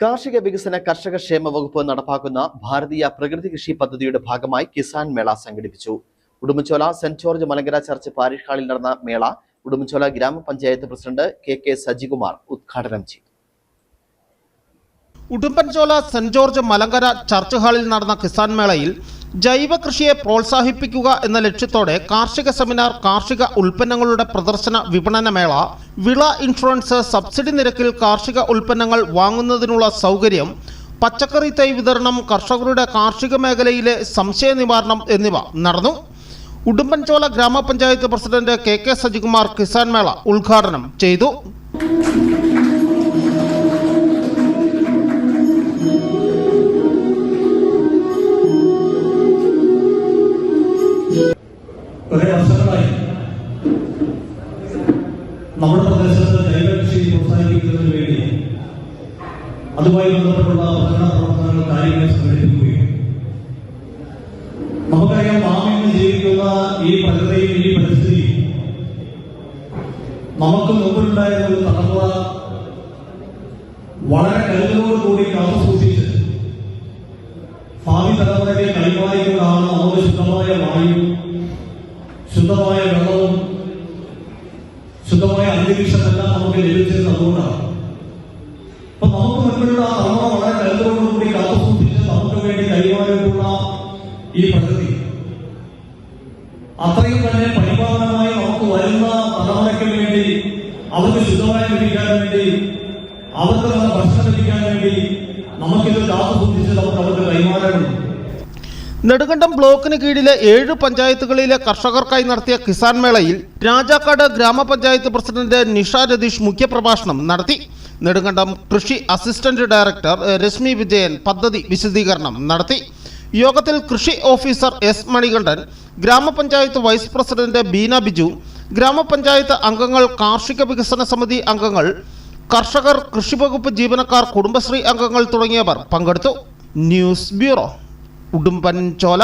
കാർഷിക വികസന കർഷക ക്ഷേമ വകുപ്പ് നടപ്പാക്കുന്ന ഭാരതീയ പ്രകൃതി കൃഷി പദ്ധതിയുടെ ഭാഗമായി കിസാൻ മേള സംഘടിപ്പിച്ചു. Udumbanchola saint George Malankara church parish ഹാളിൽ നടന്ന മേള ഉടുമ്പൻചോല ഗ്രാമപഞ്ചായത്ത് പ്രസിഡന്റ് കെ കെ സജികുമാർ ഉദ്ഘാടനം ചെയ്തു. Udumbanchola saint George Malankara church ഹാളിൽ നടന്ന കിസാൻ മേളയിൽ ജൈവ കൃഷിയെ പ്രോത്സാഹിപ്പിക്കുക എന്ന ലക്ഷ്യത്തോടെ കാർഷിക സെമിനാർ കാർഷിക ഉൽപ്പന്നങ്ങളുടെ പ്രദർശന വിപണന മേള വിള ഇൻഷുറൻസ് സബ്സിഡി നിരക്കിൽ കാർഷിക ഉൽപ്പന്നങ്ങൾ വാങ്ങുന്നതിനുള്ള സൗകര്യം പച്ചക്കറി തൈ വിതരണം കർഷകരുടെ കാർഷിക മേഖലയിലെ സംശയ നിവാരണം എന്നിവ നടന്നു. ഉടുമ്പൻചോല ഗ്രാമപഞ്ചായത്ത് president K K Sajikumar Kisan Mela ഉദ്ഘാടനം ചെയ്തു. കുറെ അവസരമായി നമ്മുടെ പ്രദേശത്ത് ജൈവകൃഷി പ്രോത്സാഹിപ്പിക്കുന്നതിന് വേണ്ടി അതുമായി ബന്ധപ്പെട്ടുള്ള പ്രചരണ പ്രവർത്തനങ്ങൾ കാര്യങ്ങൾ സംഘടിപ്പിക്കുകയും നമുക്കറിയാം നാം ഇന്ന് ജീവിക്കുന്ന ഈ പ്രകൃതിയും ഈ പരിസ്ഥിതിയും നമുക്ക് മുമ്പിലുണ്ടായിരുന്ന ഒരു തലമുറ വളരെ കരുതലോടുകൂടി കാത്തു സൂക്ഷിച്ച് ഭാവി തലമുറയെ കൈമാറിക്കൊണ്ടാണ് നമുക്ക് ശുദ്ധമായ വായു ശുദ്ധമായ വെള്ളവും ശുദ്ധമായ അന്തരീക്ഷമെല്ലാം നമുക്ക് ലഭിച്ചത് അതുകൊണ്ടാണ്. അപ്പൊ നമുക്ക് മുൻപിലുള്ള തലമുറ വളരെ കരുതലോടുകൂടി കാത്തുസൂക്ഷിച്ച് നമുക്ക് വേണ്ടി കൈമാറിയിട്ടുള്ള ഈ പ്രകൃതി അത്രയും തന്നെ പരിപാലനമായി നമുക്ക് വരുന്ന തലമുറയ്ക്ക് വേണ്ടി അവർക്ക് ശുദ്ധമായി ലഭിക്കാൻ വേണ്ടി അവർക്ക് നല്ല ഭക്ഷണം ലഭിക്കാൻ വേണ്ടി നമുക്കിത് കാത്തുസൂക്ഷിച്ച് നമുക്ക് അവർക്ക് കൈമാറണം നെടുങ്കണ്ടം ബ്ലോക്കിന് കീഴിലെ ഏഴ് പഞ്ചായത്തുകളിലെ കർഷകർക്കായി നടത്തിയ കിസാൻ മേളയിൽ രാജാക്കാട് ഗ്രാമപഞ്ചായത്ത് പ്രസിഡന്റ് നിഷ രതീഷ് മുഖ്യപ്രഭാഷണം നടത്തി. നെടുങ്കണ്ടം കൃഷി അസിസ്റ്റന്റ് ഡയറക്ടർ രശ്മി വിജയൻ പദ്ധതി വിശദീകരണം നടത്തി. യോഗത്തിൽ കൃഷി ഓഫീസർ എസ് മണികണ്ഠൻ ഗ്രാമപഞ്ചായത്ത് വൈസ് പ്രസിഡന്റ് ബീന ബിജു ഗ്രാമപഞ്ചായത്ത് അംഗങ്ങൾ കാർഷിക വികസന സമിതി അംഗങ്ങൾ കർഷകർ കൃഷിവകുപ്പ് ജീവനക്കാർ കുടുംബശ്രീ അംഗങ്ങൾ തുടങ്ങിയവർ പങ്കെടുത്തു. News bureau. ഉടുമ്പൻചോല